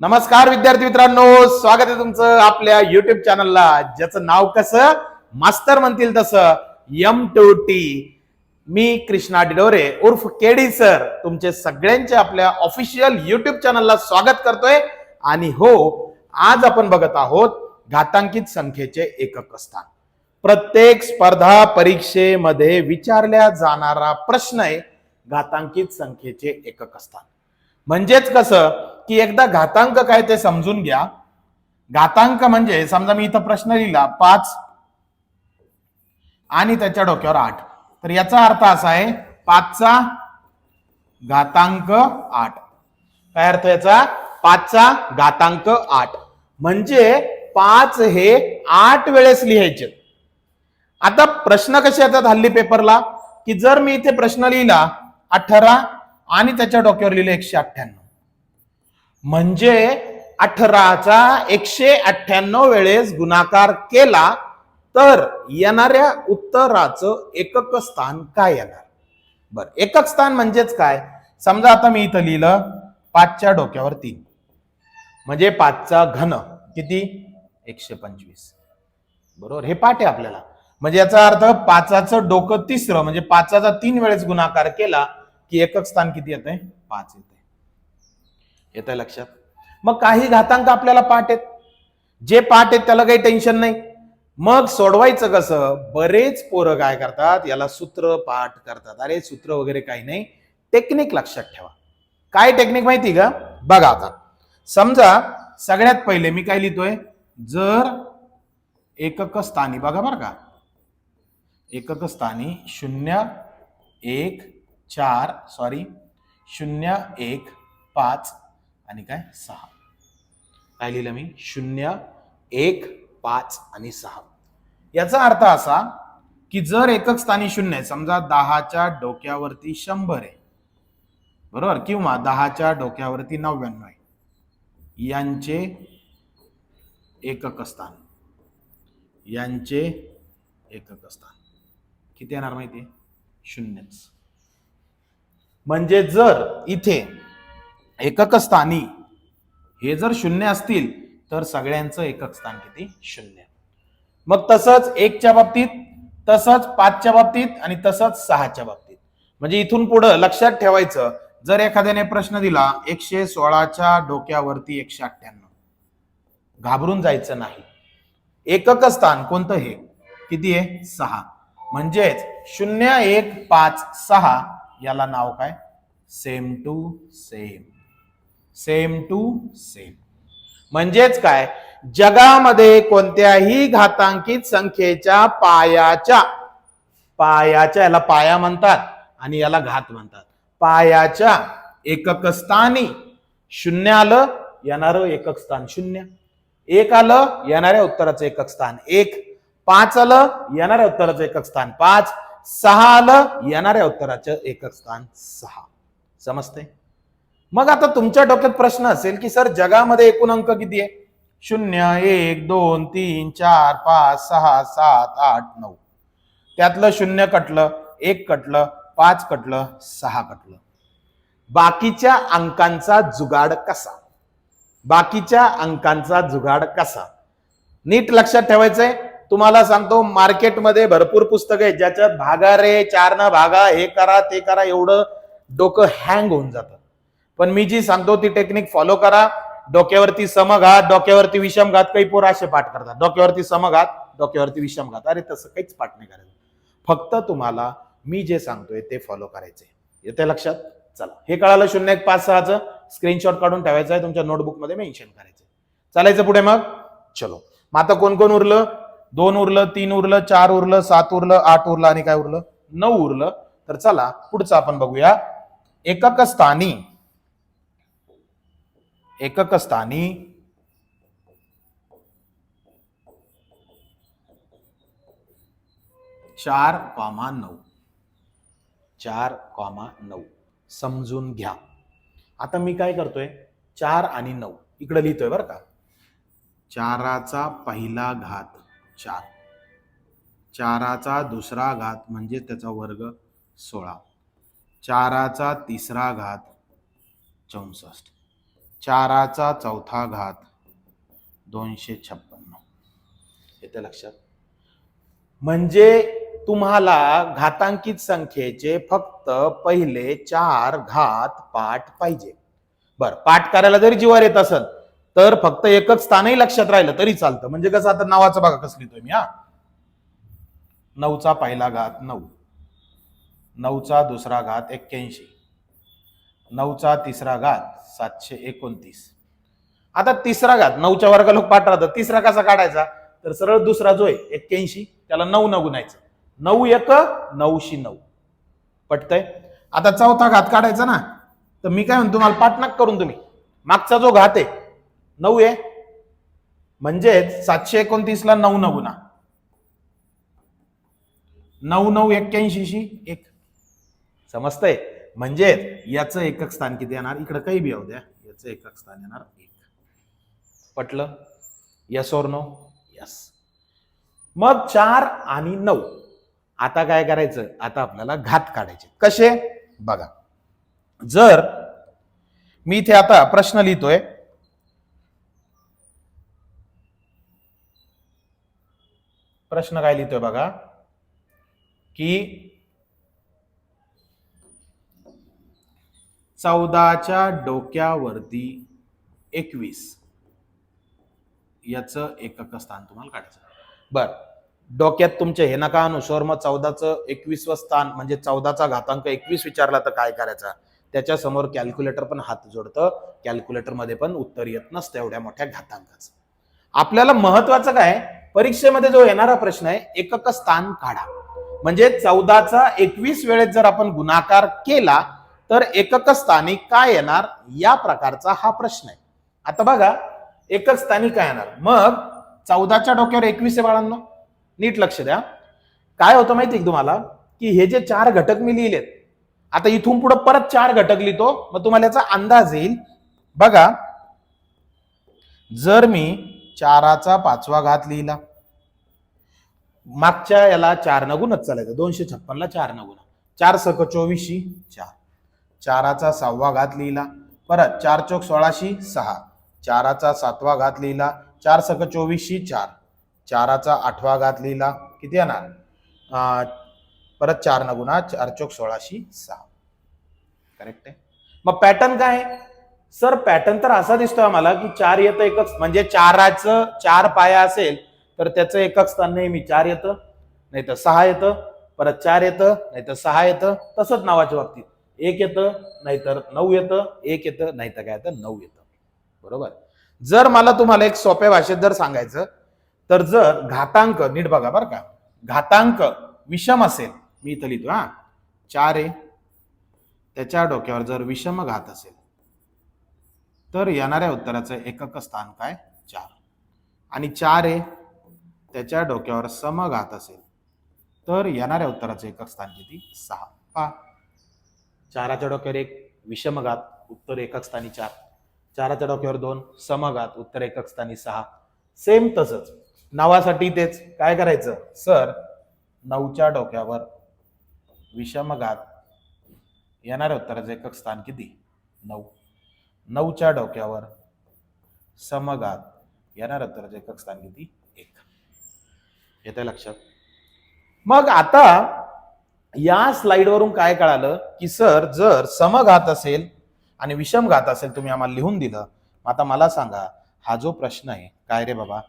नमस्कार विद्यार्थी मित्रांनो. स्वागत आहे तुमचं आपल्या युट्यूब चॅनलला ज्याचं नाव कसं? मास्तर म्हणतील तसं. एम टू टी मी कृष्णा डिडोरे उर्फ केडी सर. तुमचे सगळ्यांचे आपल्या ऑफिशियल युट्यूब चॅनलला स्वागत करतोय. आणि हो आज आपण बघत आहोत घातांकित संख्येचे एकक स्थान. प्रत्येक स्पर्धा परीक्षेमध्ये विचारल्या जाणारा प्रश्न आहे घातांकित संख्येचे एकक स्थान. म्हणजेच कसं? की एकदा घातांक काय ते समजून घ्या. घातांक म्हणजे समजा मी इथं प्रश्न लिहिला पाच आणि त्याच्या डोक्यावर आठ. तर याचा अर्थ असा आहे पाचचा घातांक आठ. काय अर्थ याचा? पाचचा घातांक आठ. म्हणजे पाच हे आठ वेळेस लिहायचे. आता प्रश्न कसे येतात हल्ली पेपरला? की जर मी इथे प्रश्न लिहिला अठरा आणि त्याच्या डोक्यावर लिहिले एकशे अठ्ठ्याण्णव. म्हणजे अठराचा एकशे अठ्ठ्याण्णव वेळेस गुणाकार केला तर येणाऱ्या उत्तराचं एकक स्थान काय येणार? बर एकक स्थान म्हणजेच काय? समजा आता मी इथं लिहिलं पाचच्या डोक्यावर तीन. म्हणजे पाचचा घन किती? एकशे पंचवीस. बरोबर हे पाठ आहे आपल्याला. म्हणजे याचा अर्थ पाचाचं डोकं तिसरं म्हणजे पाचाचा तीन वेळेस गुणाकार केला की एकक स्थान किती येत आहे पाच येत आहे येत आहे लक्षात? मग काही घातांक आपल्याला पाठ आहेत. जे पाठ आहेत त्याला काही टेन्शन नाही. मग सोडवायचं कसं? बरेच पोरं काय करतात? याला सूत्र पाठ करतात. अरे सूत्र वगैरे काही नाही. टेक्निक लक्षात ठेवा. काय टेक्निक माहिती का? बघा आता. समजा सगळ्यात पहिले मी काय लिहितोय? जर एकक स्थानी बघा बरं का. एकक स्थानी शून्य एक चार सॉरी शून्य एक पाच आणि काय? सहा. काय लिहिलं मी. शून्य एक पाच आणि सहा. याचा अर्थ असा की जर एकक स्थानी शून्य आहे समजा दहाच्या डोक्यावरती शंभर आहे. बरोबर? किंवा दहाच्या डोक्यावरती नव्याण्णव आहे. यांचे एकक स्थान. यांचे एकक स्थान. किती येणार माहिती शून्यच. म्हणजे जर इथे एकक स्थानी हे जर शून्य असतील तर सगळ्यांचं एकक स्थान किती? शून्य. मग तसंच एकच्या बाबतीत तसंच पाचच्या बाबतीत आणि तसंच सहाच्या बाबतीत. म्हणजे इथून पुढं लक्षात ठेवायचं जर एखाद्याने प्रश्न दिला एकशे सोळाच्या डोक्यावरती एकशे अठ्ठ्याण्णव. घाबरून जायचं नाही. एकक स्थान कोणतं हे? किती आहे? सहा. म्हणजेच शून्य एक पाच सहा याला नाव काय? Same to same. Same to same. म्हणजेच काय? जगामध्ये कोणत्याही घातांकित संख्येच्या पायाच्या पायाच्या याला पाया म्हणतात आणि याला घात म्हणतात. पायाच्या एकक स्थानी शून्य आलं येणारं एकक स्थान शून्य. एक आलं येणाऱ्या उत्तराचं एकक स्थान एक. पाच आलं येणाऱ्या उत्तराचं एकक स्थान पाच. सहा आलं येणाऱ्या उत्तराचं एकक स्थान सहा. समजते मग आता तुमच्या डोक्यात प्रश्न असेल की सर जगामध्ये एकूण अंक किती आहे? शून्य एक दोन तीन चार पाच सहा सात आठ नऊ. त्यातलं शून्य कटलं एक कटलं पाच कटलं सहा कटलं. बाकीच्या अंकांचा जुगाड कसा? बाकीच्या अंकांचा जुगाड कसा? नीट लक्षात ठेवायचंय? तुम्हाला सांगतो मार्केटमध्ये भरपूर पुस्तकं आहेत ज्याच्यात भागा रे चार न भागा हे करा ते करा एवढं डोकं हँग होऊन जातं. पण मी जी सांगतो ती टेक्निक फॉलो करा. डोक्यावरती समघात डोक्यावरती विषमघात काही पोर असे पाठ करतात. डोक्यावरती समघात डोक्यावरती विषमघात अरे तसं काहीच पाठ नाही करायचं फक्त तुम्हाला मी जे सांगतोय ते फॉलो करायचे येते लक्षात? चला. हे कळालं शून्य एक पाच सहाचं? स्क्रीनशॉट काढून ठेवायचं आहे. तुमच्या नोटबुकमध्ये मेन्शन करायचं चालायचं पुढे मग? चलो. मग आता कोण कोण उरलं? दोन उरलं तीन उरलं चार उरलं सात उरलं आठ उरलं आणि काय उरलं? नऊ उरलं. तर चला पुढचं आपण बघूया. एकक स्थानी एककस्थानी चार कॉमा नऊ. चार कॉमा नऊ. समजून घ्या. आता मी काय करतोय? चार आणि नऊ. इकडे लिहितोय बरं का. चाराचा पहिला घात चार. चाराचा दुसरा घात म्हणजे त्याचा वर्ग सोळा. चाराचा तिसरा घात चौसष्ट. चाराचा चौथा घात. दोनशे छप्पन्न. येते लक्षात. म्हणजे तुम्हाला घातांकित संख्येचे फक्त पहिले चार घात पाठ पाहिजे. बर पाठ करायला जरी जीवार येत असेल तर फक्त एकच स्थानही लक्षात राहिलं तरी चालतं. म्हणजे कसं आता नावाचं बघा कसं लिहितोय मी हा. नऊचा पहिला घात नऊ. नऊचा दुसरा घात एक्क्याऐंशी. नऊचा तिसरा घात सातशे एकोणतीस. आता तिसरा घात नऊच्या वर्गा लोक पाठ राहतात. तिसरा कसा काढायचा? तर सरळ दुसरा जो आहे एक्क्याऐंशी त्याला नऊ न गुणायचं नऊ एक नऊशी नऊ. पटतय? आता चौथा घात काढायचा ना? तर मी काय म्हणतो तुम्हाला पाठनाक करून तुम्ही मागचा जो घात आहे नऊ आहे. म्हणजेच सातशे एकोणतीसला नऊ न गुणा नऊ नऊ एक्क्याऐंशी एक. समजतंय? म्हणजे याचं एकक स्थान किती येणार? इकडं काही बी येऊ द्या. याचं एकक स्थान येणार एक. पटलं? यस ओर नो यस मग चार आणि नऊ. आता काय करायचं? आता आपल्याला घात काढायचे. कसे? बघा. जर मी इथे आता प्रश्न लिहितोय. प्रश्न काय लिहितोय बघा? की चौदाच्या डोक्यावरती. एकवीस. याचं एकक स्थान तुम्हाला काढायचं बर. डोक्यात तुमचे हे नका अनुसर मग चौदाचं एकवीसवं स्थान म्हणजे चौदाचा घातांक एकवीस विचारला तर काय करायचा? त्याच्यासमोर कॅल्क्युलेटर पण हात जोडतं. कॅल्क्युलेटरमध्ये पण उत्तर येत नसतं एवढ्या मोठ्या घातांकाचं. आपल्याला महत्वाचं काय? परीक्षेमध्ये जो येणारा प्रश्न आहे एकक स्थान काढा. म्हणजे चौदाचा एकवीस वेळेत जर आपण गुणाकार केला तर एकक स्थानी काय येणार? या प्रकारचा हा प्रश्न आहे. आता बघा एकच स्थानी काय येणार? मग चौदाच्या डोक्यावर एकवीस आहे बाळांनो. नीट लक्ष द्या. काय होतं माहिती आहे तुम्हाला? की हे जे चार घटक मी लिहिलेत आता इथून पुढे परत चार घटक लिहितो मग तुम्हाला याचा अंदाज येईल. बघा जर मी चाराचा पाचवा घात लिहिला मागच्या याला चार न गुणच चालायचं दोनशे छप्पनला चार न गुणा चार सक चोवीसशी चार. चाराचा सहावा घात लिहिला. परत चार चौक सोळाशी सहा. चाराचा सातवा घात लिहिला. चार सक चोवीसशी चार. चाराचा आठवा घात लिहिला. किती येणार? परत चार न गुणा चार चौक सोळाशी सहा. करेक्ट आहे? मग पॅटर्न काय सर पॅटर्न तर असा दिसतोय आम्हाला की चार येतं एकच. म्हणजे चाराचं चार पाया असेल तर त्याचं एकच स्थान नेहमी चार येतं नाही तर सहा येतं परत चार येतं नाही तर सहा येतं. तसंच नावाच्या बाबतीत. एक येतं नाहीतर नऊ येतं एक येतं नाहीतर काय येतं नऊ येतं. बरोबर? जर मला तुम्हाला एक सोप्या भाषेत जर सांगायचं तर जर घातांक नीट बघा बरं का. घातांक विषम असेल मी इथं लिहितो हा. चार आहे त्याच्या डोक्यावर जर विषम घात असेल तर येणाऱ्या उत्तराचं एकक स्थान काय? चार. आणि चार आहे त्याच्या डोक्यावर सम घात असेल तर येणाऱ्या उत्तराचं एकक स्थान किती? सहा. पा चाराच्या डोक्यावर एक विषमघात उत्तर एकक स्थानी चार. चाराच्या डोक्यावर दोन समघात उत्तर एकक स्थानी सहा. सेम तसंच नावासाठी तेच काय करायचं? सर नऊच्या डोक्यावर विषमघात येणाऱ्या उत्तराचं एकक स्थान किती? नऊ. नऊच्या डोक्यावर समघात येणाऱ्या उत्तराचं एकक स्थान किती? एक. येते लक्षात? मग आता या स्लाइडवरून काय कळालं की सर जर समघात असेल आणि विषम घात असेल तुम्ही आम्हाला लिहून दिलं. मग आता मला सांगा हा जो प्रश्न आहे काय रे बाबा?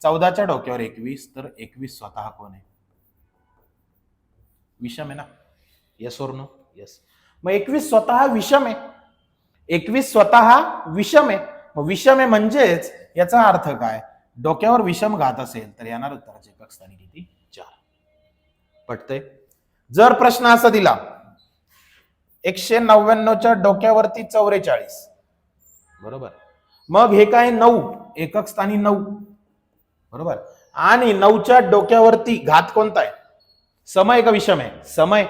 चौदाच्या डोक्यावर एकवीस तर एकवीस स्वतः कोण आहे? विषम आहे ना? येस ओर नो येस मग एकवीस स्वतः विषम आहे. एकवीस स्वतः विषम आहे. मग विषम आहे म्हणजेच याचा अर्थ काय? डोक्यावर विषम घात असेल तर येणार उत्तराचे एकक स्थानी किती चार. पटतंय? जर प्रश्न असा दिला एकशे नव्याण्णवच्या डोक्यावरती चौवेचाळीस बरोबर. मग हे काय नऊ एकक स्थानी नऊ. बरोबर. आणि नऊच्या डोक्यावरती घात कोणता आहे? समय का विषम आहे? समय.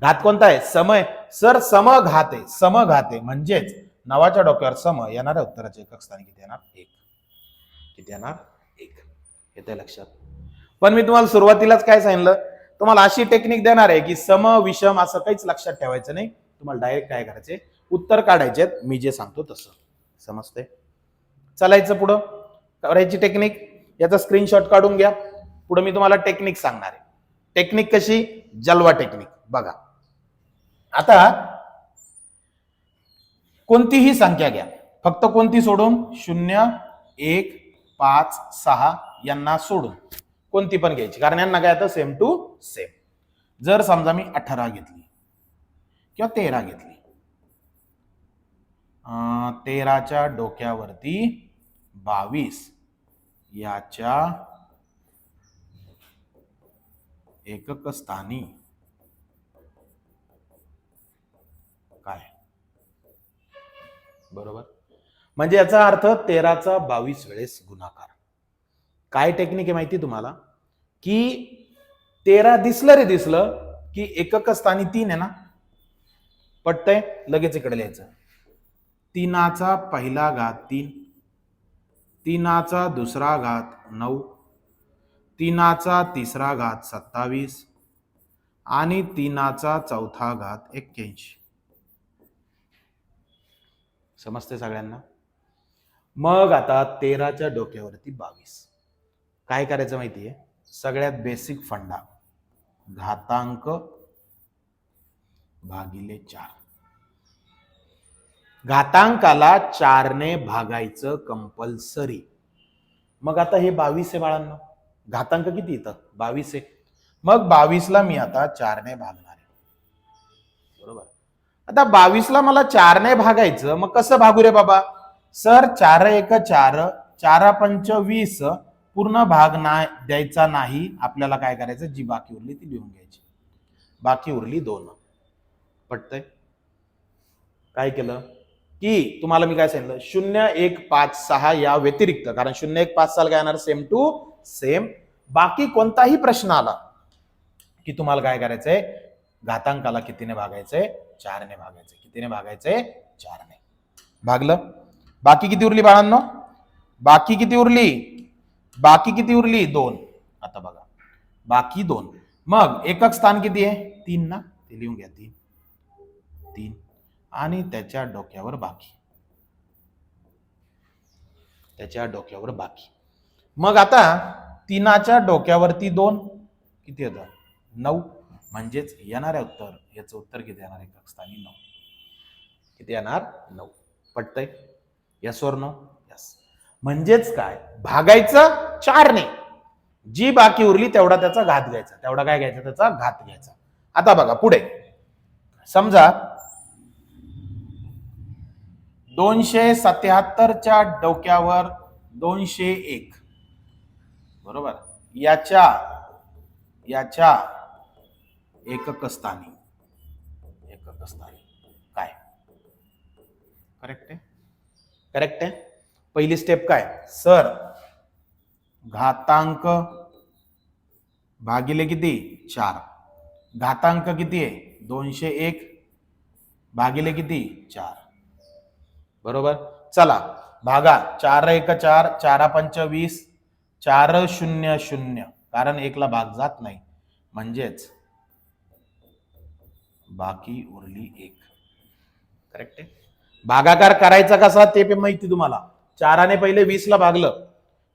घात कोणता आहे? समय. सर समघात आहे. समघात आहे. म्हणजेच नवाच्या डोक्यावर सम येणाऱ्या उत्तराचे एकक स्थानी किती येणार? एक. किती येणार? एक. येते लक्षात. पण मी तुम्हाला सुरुवातीलाच काय सांगितलं? तुम्हाला अशी टेक्निक देणार आहे की सम विषम असं काहीच लक्षात ठेवायचं नाही. तुम्हाला डायरेक्ट काय करायचे उत्तर काढायचे मी जे सांगतो तसं. समजते चालायचं पुढं. करायची टेक्निक याचा स्क्रीनशॉट काढून घ्या. पुढे मी तुम्हाला टेक्निक सांगणार आहे. टेक्निक कशी? जलवा टेक्निक बघा. आता कोणतीही संख्या घ्या. फक्त कोणती सोडून? शून्य एक पाच सहा यांना सोडून. कोणती पण घ्यायची. कारण यांना काय आता सेम टू सेम. जर समजा मी अठरा घेतली किंवा तेरा घेतली अं, तेराच्या डोक्यावरती बावीस याच्या एकक स्थानी काय? बरोबर? म्हणजे याचा अर्थ तेराचा बावीस वेळेस गुणाकार. काय टेक्निक आहे माहिती तुम्हाला? की तेरा दिसलं रे दिसलं की एकक स्थानी तीन आहे ना? पटतंय? लगेच इकडे लिहायचं. तीनाचा पहिला घात तीन. तीनाचा दुसरा घात नऊ. तीनाचा तिसरा घात सत्तावीस. आणि तीनाचा चौथा घात एक्क्याऐंशी. समजते सगळ्यांना? मग आता तेराच्या डोक्यावरती बावीस. काय करायचं माहितीये? सगळ्यात बेसिक फंडा. घातांक भागिले चार. घातांकाला चारने भागायचं कंपल्सरी मग आता हे बावीस आहे बाळांनो. घातांक किती येतं बावीस आहे. मग बावीसला मी आता चारने भागणार आहे. बरोबर? आता बावीसला मला चारने भागायचं मग कसं भागू रे बाबा? सर चार एक चार चारा पंच वीस पूर्ण भाग ना द्यायचा नाही आपल्याला काय करायचं? जी बाकी उरली ती लिहून घ्यायची. बाकी उरली दोन. पटतंय? काय केलं? की तुम्हाला मी काय सांगितलं? शून्य एक पाच सहा या व्यतिरिक्त कारण शून्य एक पाच सहा काय येणार सेम टू सेम बाकी कोणताही प्रश्न आला की तुम्हाला काय करायचंय? घातांकाला कितीने भागायचंय? चारने भागायचंय. कितीने भागायचंय? चारने. भागलं? बाकी किती उरली बाळांनो? बाकी किती उरली? बाकी किती उरली? दोन. आता बघा. बाकी दोन. मग एकक स्थान किती आहे? तीन ना? ते लिहून घ्या. तीन. तीन. आणि त्याच्या डोक्यावर बाकी. त्याच्या डोक्यावर बाकी. मग आता तीनाच्या डोक्यावरती दोन. किती येतं? नऊ. म्हणजेच येणाऱ्या उत्तर याचं उत्तर किती येणार? एकक स्थानी नऊ. किती येणार? नऊ. पटतंय? यस और नऊ म्हणजेच काय? भागायचं चारने जी बाकी उरली तेवढा त्याचा घात घ्यायचा. तेवढा काय घ्यायचा? त्याचा घात घ्यायचा. आता बघा पुढे. समजा दोनशे सत्याहत्तरच्या डोक्यावर दोनशे एक. बरोबर? याच्या याच्या एककस्थानी. एककस्थानी. काय? करेक्ट आहे? करेक्ट आहे? पहिली स्टेप काय? सर घातांक भागिले किती? चार. घातांक किती आहे? दोनशे एक भागिले किती? चार. बरोबर? चला भागा. चार एक चार चारा पंच वीस चार शून्य शून्य. कारण एकला भाग जात नाही. म्हणजेच बाकी उरली एक. करेक्ट आहे? भागाकार करायचा कसा? ते पण माहिती तुम्हाला. चाराने पहिले वीसला भागलं.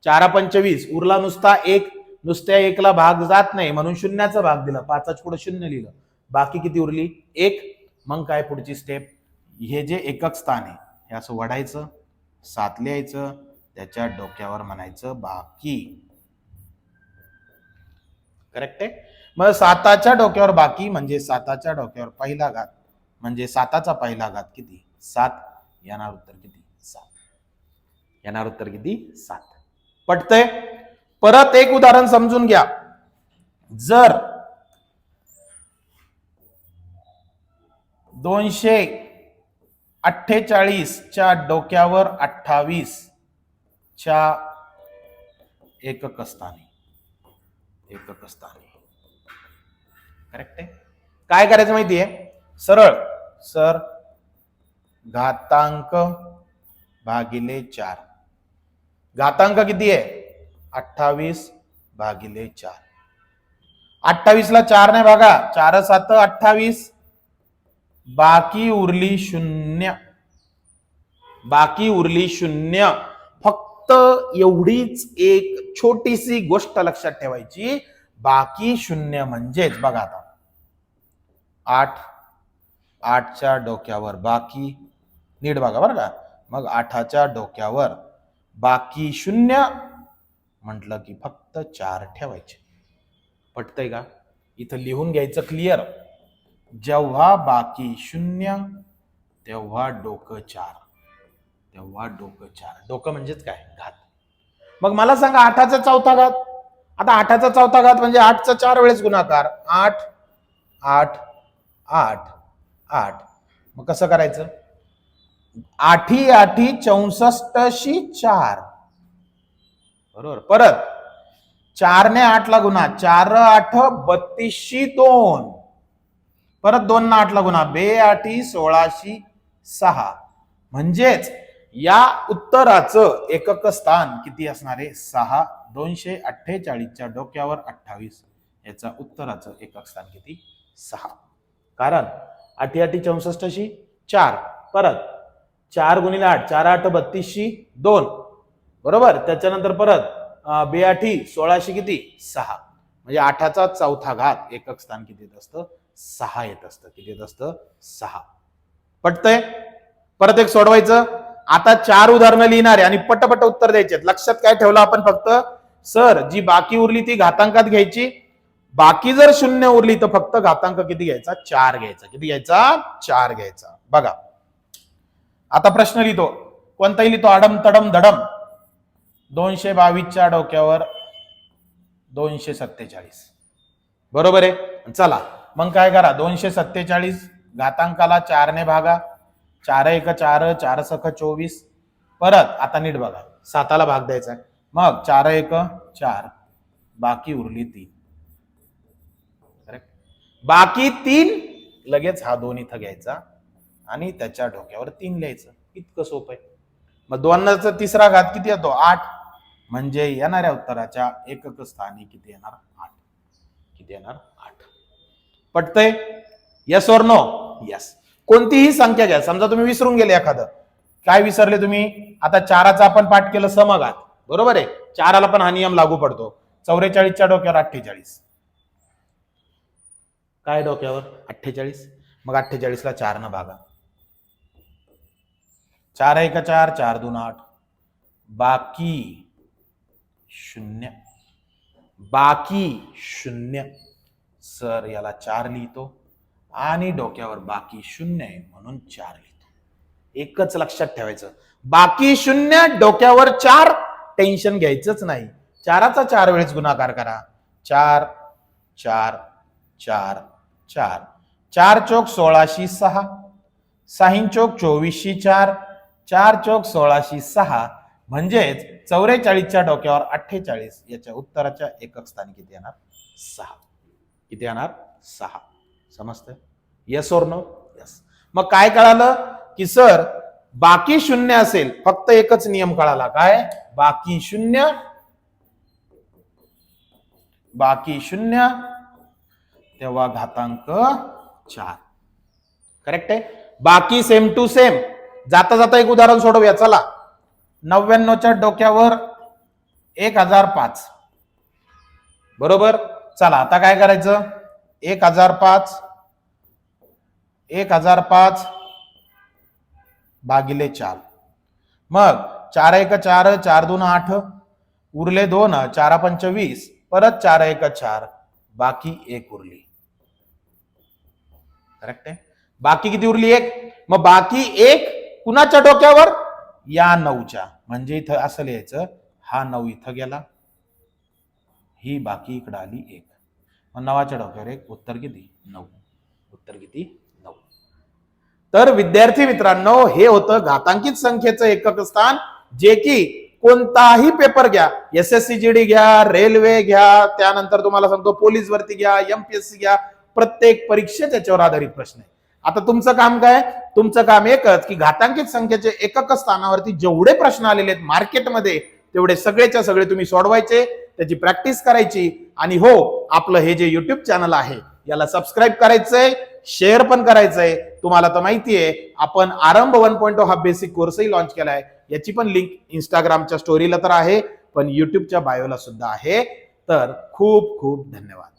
चारा पंचवीस उरला नुसता एक नुसत्या एकला भाग जात नाही म्हणून शून्याचा भाग दिला. पाचाच पुढे शून्य लिहिलं. बाकी किती उरली? एक. मग काय पुढची स्टेप हे जे एकक स्थान आहे हे असं वडायचं सात लिहायचं त्याच्या डोक्यावर म्हणायचं बाकी. करेक्ट आहे? मग साताच्या डोक्यावर बाकी म्हणजे साताच्या डोक्यावर पहिला घात. म्हणजे साताचा पहिला घात किती? सात. येणार उत्तर किती? येणार उत्तर किती? सात. पटतंय? परत एक उदाहरण समजून घ्या. जर दोनशे अठ्ठेचाळीसच्या डोक्यावर अठ्ठावीस च्या एकक स्थानी एकक स्थानी करेक्ट आहे? काय करायचं माहितीये? सरळ. सर घातांक भागिले चार. घातांक किती आहे? अठ्ठावीस भागिले चार. अठ्ठावीसला चार नाही भागा चार सात अठ्ठावीस. बाकी उरली शून्य. बाकी उरली शून्य. फक्त एवढीच एक छोटीशी गोष्ट लक्षात ठेवायची. बाकी शून्य म्हणजेच बघा आता. आठ. आठच्या डोक्यावर बाकी. नीट बघा बरं का. मग आठाच्या डोक्यावर बाकी शून्य म्हटलं की फक्त चार ठेवायचे. पटतंय का? इथं लिहून घ्यायचं क्लिअर जेव्हा बाकी शून्य तेव्हा डोकं चार. तेव्हा डोकं चार. डोकं म्हणजेच काय? घात. मग मला सांगा आठाचा चौथा घात? आता आठाचा चौथा घात म्हणजे आठचा चार वेळेस गुणाकार. आठ आठ आठ आठ. मग कसं करायचं? आठी आठी चौसष्टशी चार. बरोबर. परत. चारने आठला गुन्हा चार आठ बत्तीसशी दोन. परत दोन ना आठला गुन्हा बे आठी सोळाशी सहा. म्हणजेच या उत्तराचं एकक स्थान किती असणार? आहे सहा दोनशे अठ्ठेचाळीसच्या डोक्यावर अठ्ठावीस. याचा उत्तराचं एकक स्थान किती? सहा. कारण आठी आठी चौसष्टशी चार. परत. चार गुणिले आठ चार आठ बत्तीसशी दोन. बरोबर? त्याच्यानंतर परत बेआठी सोळाशे किती? सहा. म्हणजे आठाचा चौथा घात एकक स्थान किती येत असतं? सहा येत असतं. किती येत असतं? सहा. पटतंय? परत एक सोडवायचं. आता चार उदाहरणं लिहिणार आहे आणि पटपट उत्तर द्यायचे आहेत. लक्षात काय ठेवलं आपण फक्त? सर जी बाकी उरली ती घातांकात घ्यायची. बाकी जर शून्य उरली तर फक्त घातांक किती घ्यायचा? चार घ्यायचा. किती घ्यायचा? चार घ्यायचा. बघा. आता प्रश्न लिहितो. कोणताही लिहितो आडम तडम धडम. दोनशे बावीसच्या डोक्यावर दोनशे सत्तेचाळीस. बरोबर आहे? चला. मग काय करा? दोनशे सत्तेचाळीस घातांकाला चारने भागा. चार एक चार चार सख चोवीस. परत आता नीट बघा. साताला भाग द्यायचा आहे. मग चार एक चार. बाकी उरली तीन. करेक्ट बाकी तीन लगेच हा दोन इथं घ्यायचा. आणि त्याच्या डोक्यावर तीन लिहायचं. इतकं सोपं आहे. मग दोनचा तिसरा घात किती येतो? आठ. म्हणजे येणाऱ्या उत्तराच्या एकक स्थानी किती येणार? आठ. किती येणार? आठ. पटतय? यस और नो यस कोणतीही संख्या घ्या. समजा तुम्ही विसरून गेले एखादं. काय विसरले तुम्ही? आता चाराचा आपण पाठ केलं समघात. बरोबर आहे? चाराला पण हा नियम लागू पडतो. चौवेचाळीसच्या डोक्यावर अठ्ठेचाळीस. काय डोक्यावर? अठ्ठेचाळीस. मग अठ्ठेचाळीसला चार न भागा. चार एक चार चार दोन आठ. बाकी शून्य. बाकी शून्य. सर याला चार लिहितो आणि डोक्यावर बाकी शून्य आहे म्हणून चार लिहितो. एकच लक्षात ठेवायचं. बाकी शून्य डोक्यावर चार टेन्शन घ्यायचंच नाही. चाराचा चार वेळेस गुणाकार करा. चार चार चार चार. चार चौक सोळाशी सहा. साहीन चौक चोवीसशी चार. चार चौक सोळाशी सहा म्हणजेच चौवेचाळीसच्या डोक्यावर अठ्ठेचाळीस याच्या उत्तराच्या एकक स्थानी किती येणार? सहा. किती येणार? सहा. समजतंय? येस ओर नो यस मग काय कळालं? की सर बाकी शून्य असेल फक्त एकच नियम कळाला. काय? बाकी शून्य. बाकी शून्य. तेव्हा घातांक चार. करेक्ट आहे? बाकी सेम टू सेम जाता जाता एक उदाहरण सोडवूया. चला. नव्याण्णवच्या डोक्यावर एक हजार पाच. बरोबर? चला आता काय करायचं? एक हजार पाच. एक हजार पाच भागिले चार. मग चार एक चार चार दोन आठ उरले दोन चारा पंचवीस परत चार एक चार बाकी एक उरली. करेक्ट आहे? बाकी किती उरली एक? मग बाकी एक कुणाच्या डोक्यावर? या नऊच्या. म्हणजे इथं असं लिहायचं हा नऊ इथं गेला. ही बाकी इकडं आली एक. मग नवाच्या डोक्यावर एक उत्तर किती? नऊ. उत्तर किती? नऊ. तर विद्यार्थी मित्रांनो हे होतं घातांकित संख्येचं एकक स्थान जे की कोणताही पेपर घ्या. S S C G D घ्या रेल्वे घ्या त्यानंतर तुम्हाला सांगतो पोलीस भरती घ्या एमपीएससी घ्या. प्रत्येक परीक्षेत याच्यावर आधारित प्रश्न आहे. आता तुमचं काम काय? तुमचं काम एकच की घातांकित संख्येचे एकक स्थानावरती जेवढे प्रश्न आलेले आहेत मार्केटमध्ये तेवढे सगळेच्या सगळे तुम्ही सोडवायचे त्याची प्रॅक्टिस करायची आणि हो आपलं हे जे युट्यूब चॅनल आहे याला सबस्क्राईब करायचंय शेअर पण करायचंय. तुम्हाला तर माहितीये आपण आरंभ वन पॉईंट oh हा बेसिक कोर्सही लॉन्च केलाय याची पण लिंक इंस्टाग्रामच्या स्टोरीला तर आहे पण युट्यूबच्या बायोला सुद्धा आहे. तर खूप खूप धन्यवाद.